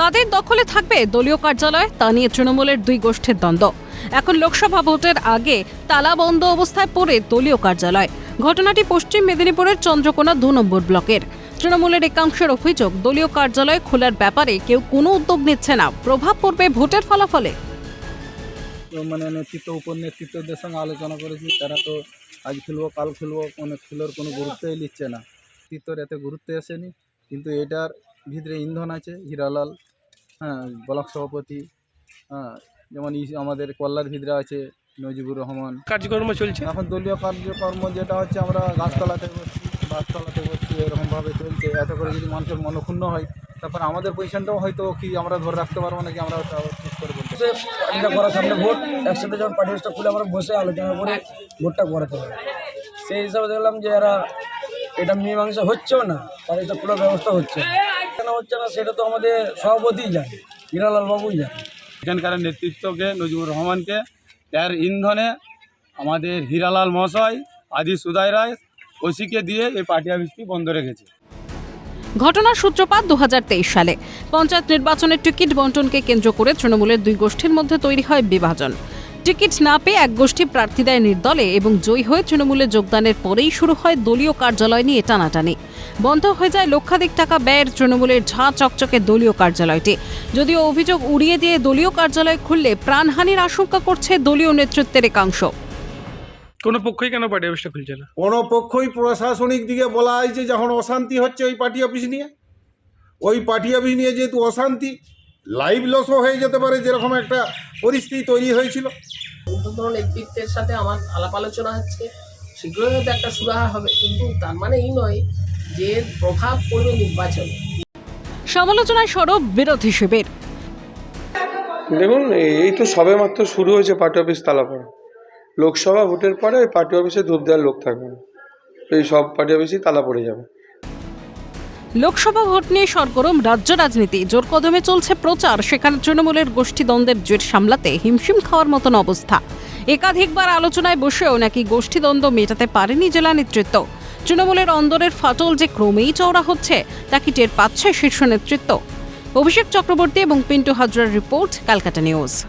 কাদের দখলে থাকবে দলীয় কার্যালয়? তা নিয়ে তৃণমূলের দুই গোষ্ঠীর দ্বন্দ্ব। এখন লোকসভা ভোটের আগে তালা বন্ধ অবস্থায় পড়ে দলীয় কার্যালয়। ঘটনাটি পশ্চিম মেদিনীপুরের চন্দ্রকোনা দু নম্বর ব্লকের। তৃণমূলের একাংশের অভিযোগ, দলীয় কার্যালয় খোলার ব্যাপারে কেউ কোনো উদ্যোগ নিচ্ছে না। প্রভাব পড়বে ভোটের ফলাফলে। মানে নেতৃত্ব উপর নেতৃত্বদের সঙ্গে আলোচনা করেছি। তারা তো আজ খেলব, কাল খেলব কোনো খেলোর কোনো গুরুত্বই নিচ্ছে না। নেতৃত্বর এতে গুরুত্ব আসেনি। কিন্তু এটার ভিতরে ইন্ধন আছে হিরালাল হ্যাঁ ব্লক সভাপতি হ্যাঁ যেমন আমাদের কল্লার ভিতরে আছে নজিবুর রহমান কার্যক্রম চলছে এখন দলীয় কার্যকর্ম যেটা হচ্ছে আমরা গাছতলাতে করছি গাছতলাতে করছি এরকমভাবে চলছে এত করে যদি মানুষের মনক্ষুণ্ণ হয় তারপর আমাদের পজিশনটাও হয়তো কি আমরা ধরে রাখতে পারব নাকি আমরা ঠিক করে বলতে পারব না। করার সামনে ভোট একসাথে যখন পার্টি লিস্টটা খুলে আমরা বসে আলোচনা করে ভোটটা করাতে হবে সেই হিসাবে দেখলাম যে এরা এটা মীমাংসা হচ্ছেও না তার এটা পুরো ব্যবস্থা হচ্ছে না। কেন হচ্ছে না সেটা তো আমাদের সভাপতিই জানে হিরালাল বাবুই জানে। এখানকার নেতৃত্বকে নজিবুর রহমানকে এর ইন্ধনে আমাদের হীরালাল মহাশয় আদি সুদাই রায় ওসিকে দিয়ে এই পার্টি অফিসটি বন্ধ রেখেছে। ঘটনার সূত্রপাত দু হাজার তেইশ সালে। পঞ্চায়েত নির্বাচনের টিকিট বন্টনকে কেন্দ্র করে তৃণমূলের দুই গোষ্ঠীর মধ্যে তৈরি হয় বিভাজন। টিকিট না পেয়ে এক গোষ্ঠী প্রার্থী দেয় নির্দলে এবং জয়ী হয়ে তৃণমূলে যোগদানের পরেই শুরু হয় দলীয় কার্যালয় নিয়ে টানাটানি। বন্ধ হয়ে যায় লক্ষাধিক টাকা ব্যয়ের তৃণমূলের ঝাঁ চকচকে দলীয় কার্যালয়টি। যদিও অভিযোগ উড়িয়ে দিয়ে দলীয় কার্যালয় খুললে প্রাণহানির আশঙ্কা করছে দলীয় নেতৃত্বের একাংশ। কোনো পক্ষই কেন পার্টি অফিসটা খুলছে না? কোনো পক্ষই প্রশাসনিক দিকে বলা হয়েছে যখন অশান্তি হচ্ছে ওই পার্টি অফিস নিয়ে। ওই পার্টি অফিস নিয়ে যেহেতু অশান্তি লাইভ লসও হয়ে যেতে পারে যেরকম একটা পরিস্থিতি তৈরি হয়েছিল। ঊর্ধ্বতন নেতৃত্বের সাথে আমার আলাপ আলোচনা হচ্ছে শীঘ্রই হয়তো একটা সুরাহা হবে। কিন্তু তার মানে এই নয় যে প্রভাব পড়বে নির্বাচনে। সমালোচনায় সরব বিরোধী শিবির। দেখুন এই তো সবে মাত্র শুরু হয়েছে পার্টি অফিস তালা পড়া। লোকসভা ভোটের পরে ওই পার্টি অফিসে ধূপ দেওয়ার লোক থাকবে না। এই সব পার্টি অফিসই তালা পড়ে যাবে। লোকসভা ভোট নিয়ে সরগরম রাজ্য রাজনীতি। জোর কদমে চলছে প্রচার। সেখানে তৃণমূলের গোষ্ঠীদ্বন্দ্বের জেট সামলাতে হিমশিম খাওয়ার মতন অবস্থা। একাধিকবার আলোচনায় বসেও নাকি গোষ্ঠীদ্বন্দ্ব মেটাতে পারেনি জেলা নেতৃত্ব। তৃণমূলের অন্দরের ফাটল যে ক্রমেই চওড়া হচ্ছে, তা কি টের পাচ্ছে শীর্ষ নেতৃত্ব? অভিষেক চক্রবর্তী এবং পিন্টু হাজরার রিপোর্ট, ক্যালকাটা নিউজ।